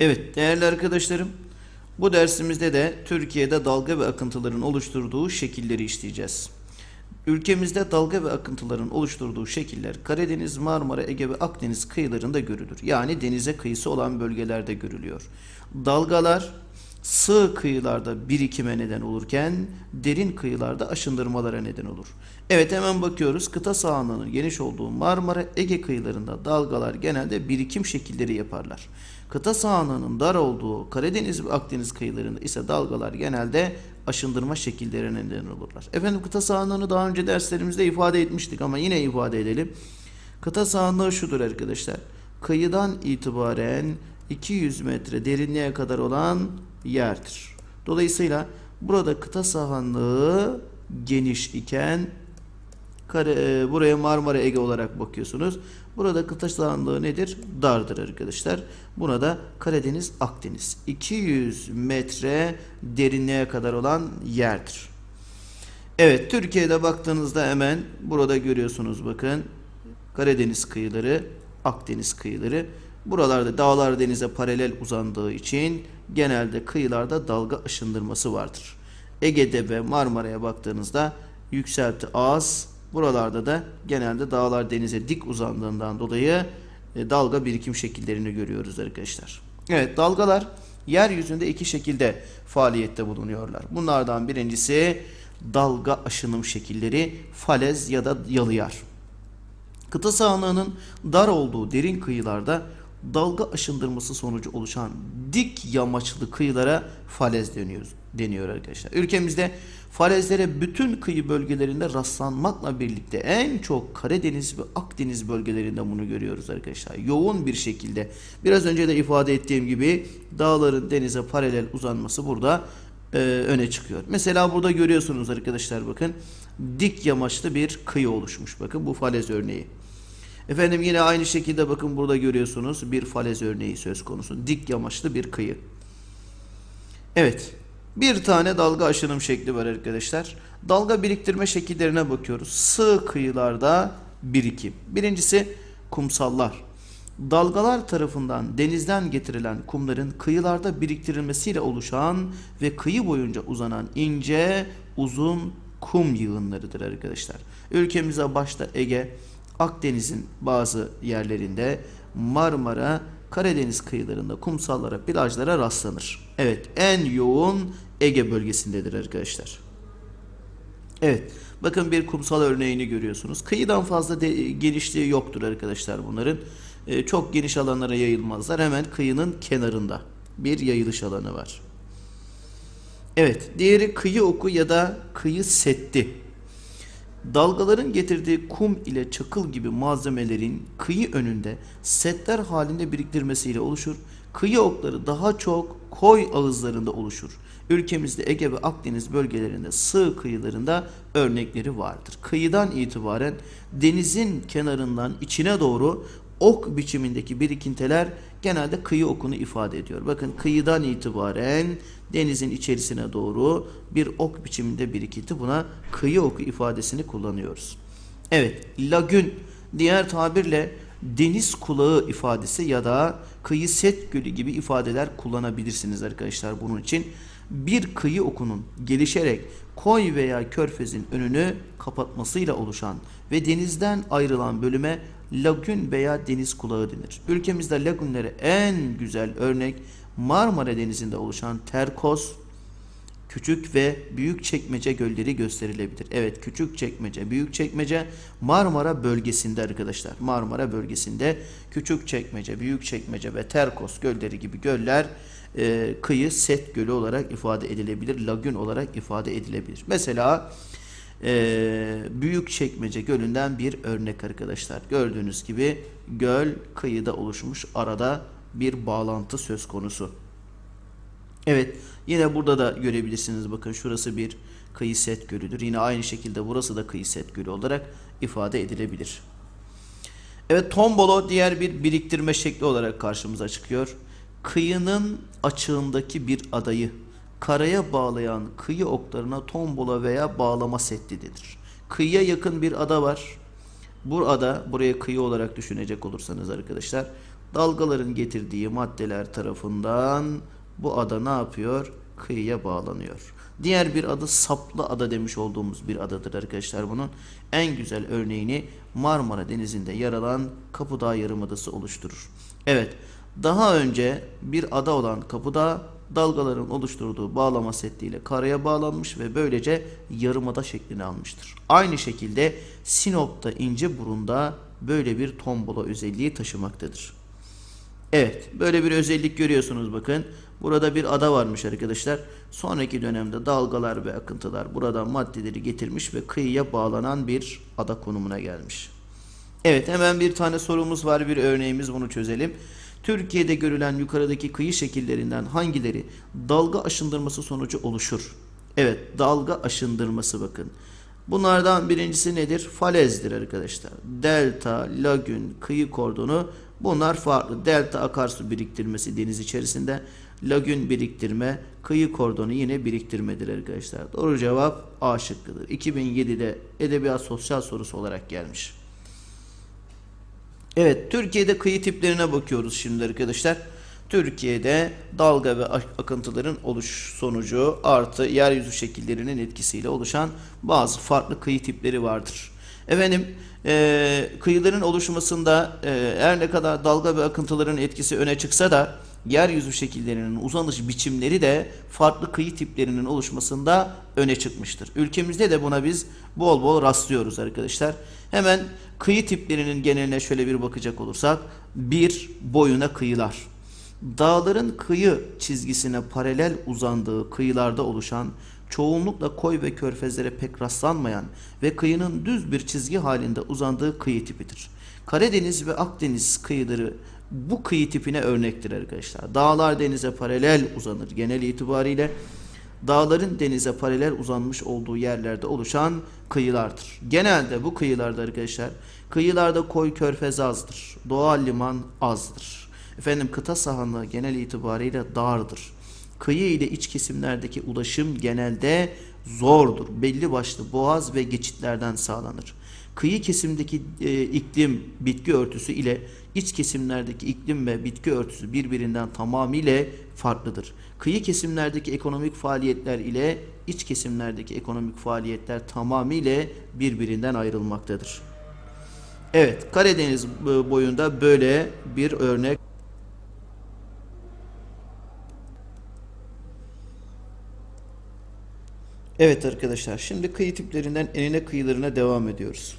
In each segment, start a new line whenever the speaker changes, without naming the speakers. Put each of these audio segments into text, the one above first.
Evet değerli arkadaşlarım bu dersimizde de Türkiye'de dalga ve akıntıların oluşturduğu şekilleri işleyeceğiz. Ülkemizde dalga ve akıntıların oluşturduğu şekiller Karadeniz, Marmara, Ege ve Akdeniz kıyılarında görülür. Yani denize kıyısı olan bölgelerde görülüyor. Dalgalar sığ kıyılarda birikime neden olurken derin kıyılarda aşındırmalara neden olur. Evet hemen bakıyoruz. Kıta sahanlığının geniş olduğu Marmara, Ege kıyılarında dalgalar genelde birikim şekilleri yaparlar. Kıta sahanlığının dar olduğu Karadeniz ve Akdeniz kıyılarında ise dalgalar genelde aşındırma şekillerine neden olurlar. Efendim kıta sahanlığını daha önce derslerimizde ifade etmiştik ama yine ifade edelim. Kıta sahanlığı şudur arkadaşlar. Kıyıdan itibaren 200 metre derinliğe kadar olan yerdir. Dolayısıyla burada kıta sahanlığı geniş iken kare, e, buraya Marmara Ege olarak bakıyorsunuz. Burada kıta sahanlığı nedir? Dardır arkadaşlar. Buna da Karadeniz Akdeniz. 200 metre derinliğe kadar olan yerdir. Evet Türkiye'de baktığınızda hemen burada görüyorsunuz bakın. Karadeniz kıyıları, Akdeniz kıyıları. Buralarda dağlar denize paralel uzandığı için genelde kıyılarda dalga aşındırması vardır. Ege'de ve Marmara'ya baktığınızda yükselti az. Buralarda da genelde dağlar denize dik uzandığından dolayı e, dalga birikim şekillerini görüyoruz arkadaşlar. Evet dalgalar yeryüzünde iki şekilde faaliyette bulunuyorlar. Bunlardan birincisi dalga aşınım şekilleri falez ya da yalıyar. Kıta sahanlığının dar olduğu derin kıyılarda dalga aşındırması sonucu oluşan dik yamaçlı kıyılara falez deniyor, deniyor arkadaşlar. Ülkemizde falezlere bütün kıyı bölgelerinde rastlanmakla birlikte en çok Karadeniz ve Akdeniz bölgelerinde bunu görüyoruz arkadaşlar. Yoğun bir şekilde biraz önce de ifade ettiğim gibi dağların denize paralel uzanması burada e, öne çıkıyor. Mesela burada görüyorsunuz arkadaşlar bakın dik yamaçlı bir kıyı oluşmuş. Bakın bu falez örneği. Efendim yine aynı şekilde bakın burada görüyorsunuz bir falez örneği söz konusu. Dik yamaçlı bir kıyı. Evet. Bir tane dalga aşınım şekli var arkadaşlar. Dalga biriktirme şekillerine bakıyoruz. Sığ kıyılarda birikim. Birincisi kumsallar. Dalgalar tarafından denizden getirilen kumların kıyılarda biriktirilmesiyle oluşan ve kıyı boyunca uzanan ince, uzun kum yığınlarıdır arkadaşlar. Ülkemize başta Ege, Akdeniz'in bazı yerlerinde Marmara, Karadeniz kıyılarında kumsallara, plajlara rastlanır. Evet, en yoğun Ege bölgesindedir arkadaşlar. Evet, bakın bir kumsal örneğini görüyorsunuz. Kıyıdan fazla de, genişliği yoktur arkadaşlar bunların. Ee, çok geniş alanlara yayılmazlar. Hemen kıyının kenarında bir yayılış alanı var. Evet, diğeri kıyı oku ya da kıyı setti. Dalgaların getirdiği kum ile çakıl gibi malzemelerin kıyı önünde setler halinde biriktirmesiyle oluşur. Kıyı okları daha çok koy ağızlarında oluşur. Ülkemizde Ege ve Akdeniz bölgelerinde sığ kıyılarında örnekleri vardır. Kıyıdan itibaren denizin kenarından içine doğru ok biçimindeki birikintiler genelde kıyı okunu ifade ediyor. Bakın kıyıdan itibaren denizin içerisine doğru bir ok biçiminde birikinti buna kıyı oku ifadesini kullanıyoruz. Evet lagün diğer tabirle deniz kulağı ifadesi ya da kıyı set gölü gibi ifadeler kullanabilirsiniz arkadaşlar bunun için. Bir kıyı okunun gelişerek koy veya körfezin önünü kapatmasıyla oluşan ve denizden ayrılan bölüme lagün veya deniz kulağı denir. Ülkemizde lagünlere en güzel örnek Marmara Denizi'nde oluşan Terkos, Küçük ve Büyük Çekmece gölleri gösterilebilir. Evet Küçük Çekmece, Büyük Çekmece Marmara bölgesinde arkadaşlar. Marmara bölgesinde Küçük Çekmece, Büyük Çekmece ve Terkos gölleri gibi göller e, kıyı set gölü olarak ifade edilebilir. Lagün olarak ifade edilebilir. Mesela e, Büyük Çekmece Gölü'nden bir örnek arkadaşlar. Gördüğünüz gibi göl kıyıda oluşmuş arada bir bağlantı söz konusu. Evet yine burada da görebilirsiniz bakın şurası bir kıyı set gölüdür. Yine aynı şekilde burası da kıyı set gölü olarak ifade edilebilir. Evet tombolo diğer bir biriktirme şekli olarak karşımıza çıkıyor. Kıyının açığındaki bir adayı karaya bağlayan kıyı oklarına tombola veya bağlama setli denir. Kıyıya yakın bir ada var. Bu ada buraya kıyı olarak düşünecek olursanız arkadaşlar dalgaların getirdiği maddeler tarafından bu ada ne yapıyor? Kıyıya bağlanıyor. Diğer bir adı saplı ada demiş olduğumuz bir adadır arkadaşlar bunun. En güzel örneğini Marmara Denizi'nde yer alan Kapıdağ Yarımadası oluşturur. Evet, daha önce bir ada olan Kapıdağ dalgaların oluşturduğu bağlama setliyle karaya bağlanmış ve böylece yarımada şeklini almıştır. Aynı şekilde Sinop'ta İnceburun'da böyle bir tombola özelliği taşımaktadır. Evet, böyle bir özellik görüyorsunuz bakın. Burada bir ada varmış arkadaşlar. Sonraki dönemde dalgalar ve akıntılar buradan maddeleri getirmiş ve kıyıya bağlanan bir ada konumuna gelmiş. Evet, hemen bir tane sorumuz var, bir örneğimiz bunu çözelim. Türkiye'de görülen yukarıdaki kıyı şekillerinden hangileri dalga aşındırması sonucu oluşur? Evet, dalga aşındırması bakın. Bunlardan birincisi nedir? Falezdir arkadaşlar. Delta, lagün, kıyı kordonu bunlar farklı. Delta akarsu biriktirmesi deniz içerisinde. Lagün biriktirme, kıyı kordonu yine biriktirmedir arkadaşlar. Doğru cevap A şıkkıdır. 2007'de edebiyat sosyal sorusu olarak gelmiş. Evet, Türkiye'de kıyı tiplerine bakıyoruz şimdi arkadaşlar. Türkiye'de dalga ve ak- akıntıların oluş sonucu artı yeryüzü şekillerinin etkisiyle oluşan bazı farklı kıyı tipleri vardır. Efendim, eee, kıyıların oluşmasında eee, her ne kadar dalga ve akıntıların etkisi öne çıksa da yeryüzü şekillerinin uzanış biçimleri de farklı kıyı tiplerinin oluşmasında öne çıkmıştır. Ülkemizde de buna biz bol bol rastlıyoruz arkadaşlar. Hemen kıyı tiplerinin geneline şöyle bir bakacak olursak, bir boyuna kıyılar. Dağların kıyı çizgisine paralel uzandığı kıyılarda oluşan, çoğunlukla koy ve körfezlere pek rastlanmayan ve kıyının düz bir çizgi halinde uzandığı kıyı tipidir. Karadeniz ve Akdeniz kıyıları bu kıyı tipine örnektir arkadaşlar. Dağlar denize paralel uzanır genel itibariyle. Dağların denize paralel uzanmış olduğu yerlerde oluşan kıyılardır. Genelde bu kıyılarda arkadaşlar, kıyılarda koy körfez azdır. Doğal liman azdır. Efendim kıta sahanlığı genel itibariyle dardır. Kıyı ile iç kesimlerdeki ulaşım genelde zordur. Belli başlı boğaz ve geçitlerden sağlanır. Kıyı kesimdeki e, iklim bitki örtüsü ile iç kesimlerdeki iklim ve bitki örtüsü birbirinden tamamıyla farklıdır. Kıyı kesimlerdeki ekonomik faaliyetler ile iç kesimlerdeki ekonomik faaliyetler tamamıyla birbirinden ayrılmaktadır. Evet, Karadeniz e, boyunda böyle bir örnek Evet arkadaşlar şimdi kıyı tiplerinden enine kıyılarına devam ediyoruz.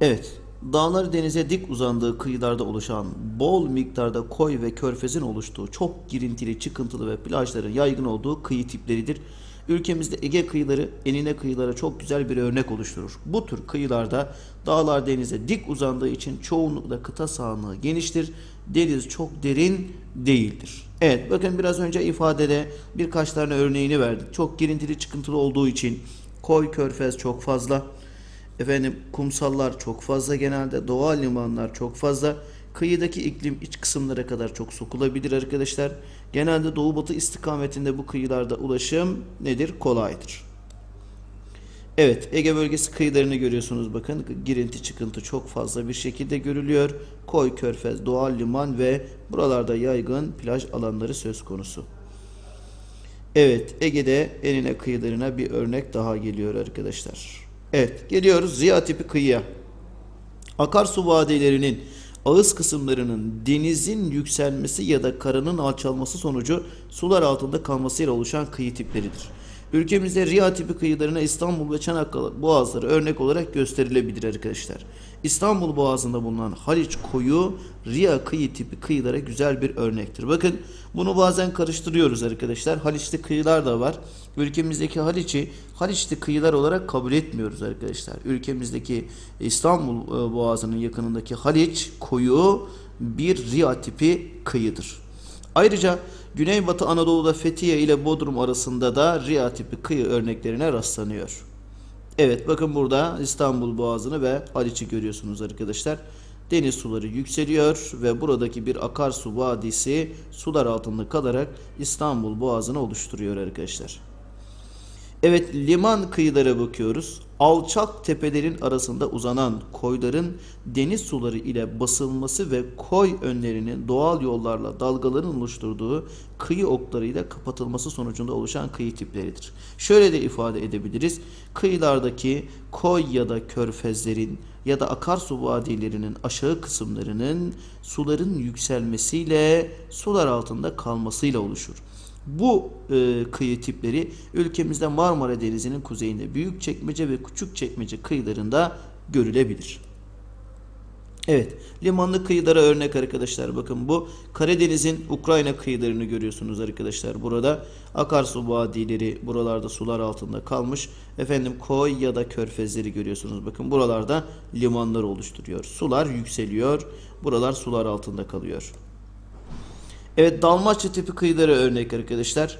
Evet dağlar denize dik uzandığı kıyılarda oluşan bol miktarda koy ve körfezin oluştuğu çok girintili çıkıntılı ve plajların yaygın olduğu kıyı tipleridir. Ülkemizde Ege kıyıları enine kıyılara çok güzel bir örnek oluşturur. Bu tür kıyılarda dağlar denize dik uzandığı için çoğunlukla kıta sahanlığı geniştir. Deniz çok derin değildir. Evet bakın biraz önce ifadede birkaç tane örneğini verdik. Çok girintili çıkıntılı olduğu için koy körfez çok fazla. Efendim kumsallar çok fazla genelde. Doğal limanlar çok fazla. Kıyıdaki iklim iç kısımlara kadar çok sokulabilir arkadaşlar. Genelde doğu batı istikametinde bu kıyılarda ulaşım nedir? Kolaydır. Evet Ege bölgesi kıyılarını görüyorsunuz bakın girinti çıkıntı çok fazla bir şekilde görülüyor. Koy, Körfez, doğal liman ve buralarda yaygın plaj alanları söz konusu. Evet Ege'de enine kıyılarına bir örnek daha geliyor arkadaşlar. Evet geliyoruz Ziya tipi kıyıya. Akarsu vadelerinin ağız kısımlarının denizin yükselmesi ya da karanın alçalması sonucu sular altında kalmasıyla oluşan kıyı tipleridir. Ülkemizde Riya tipi kıyılarına İstanbul ve Çanakkale boğazları örnek olarak gösterilebilir arkadaşlar. İstanbul boğazında bulunan Haliç koyu Riya kıyı tipi kıyılara güzel bir örnektir. Bakın bunu bazen karıştırıyoruz arkadaşlar. Haliçli kıyılar da var. Ülkemizdeki Haliç'i Haliçli kıyılar olarak kabul etmiyoruz arkadaşlar. Ülkemizdeki İstanbul e, boğazının yakınındaki Haliç koyu bir Riya tipi kıyıdır. Ayrıca Güneybatı Anadolu'da Fethiye ile Bodrum arasında da Riya tipi kıyı örneklerine rastlanıyor. Evet bakın burada İstanbul Boğazı'nı ve Haliç'i görüyorsunuz arkadaşlar. Deniz suları yükseliyor ve buradaki bir akarsu vadisi sular altında kalarak İstanbul Boğazı'nı oluşturuyor arkadaşlar. Evet liman kıyılara bakıyoruz. Alçak tepelerin arasında uzanan koyların deniz suları ile basılması ve koy önlerinin doğal yollarla dalgaların oluşturduğu kıyı oklarıyla kapatılması sonucunda oluşan kıyı tipleridir. Şöyle de ifade edebiliriz. Kıyılardaki koy ya da körfezlerin ya da akarsu vadilerinin aşağı kısımlarının suların yükselmesiyle sular altında kalmasıyla oluşur. Bu e, kıyı tipleri ülkemizde Marmara Denizi'nin kuzeyinde Büyükçekmece ve Küçükçekmece kıyılarında görülebilir. Evet, limanlı kıyılara örnek arkadaşlar. Bakın bu Karadeniz'in Ukrayna kıyılarını görüyorsunuz arkadaşlar. Burada akarsu vadileri, buralarda sular altında kalmış. Efendim koy ya da körfezleri görüyorsunuz. Bakın buralarda limanlar oluşturuyor. Sular yükseliyor. Buralar sular altında kalıyor. Evet Dalmaçya tipi kıyıları örnek arkadaşlar.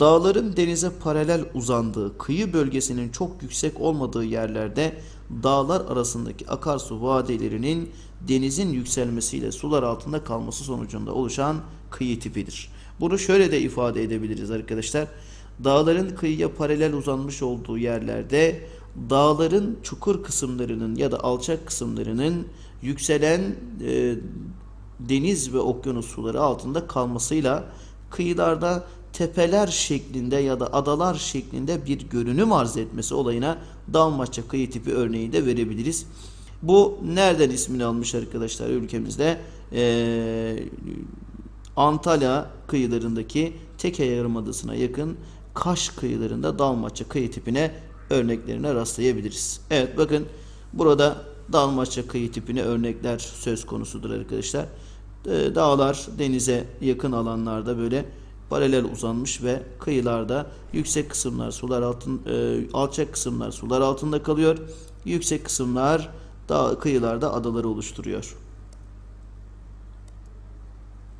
Dağların denize paralel uzandığı, kıyı bölgesinin çok yüksek olmadığı yerlerde dağlar arasındaki akarsu vadilerinin denizin yükselmesiyle sular altında kalması sonucunda oluşan kıyı tipidir. Bunu şöyle de ifade edebiliriz arkadaşlar. Dağların kıyıya paralel uzanmış olduğu yerlerde dağların çukur kısımlarının ya da alçak kısımlarının yükselen e, deniz ve okyanus suları altında kalmasıyla kıyılarda tepeler şeklinde ya da adalar şeklinde bir görünüm arz etmesi olayına Dalmaçya kıyı tipi örneği de verebiliriz. Bu nereden ismini almış arkadaşlar ülkemizde? Ee, Antalya kıyılarındaki Teke Yarımadası'na yakın Kaş kıyılarında Dalmaçya kıyı tipine örneklerine rastlayabiliriz. Evet bakın burada Dalmaçya kıyı tipine örnekler söz konusudur arkadaşlar. Ee, Dağlar denize yakın alanlarda böyle paralel uzanmış ve kıyılarda yüksek kısımlar sular altın e, alçak kısımlar sular altında kalıyor. Yüksek kısımlar dağ kıyılarda adaları oluşturuyor.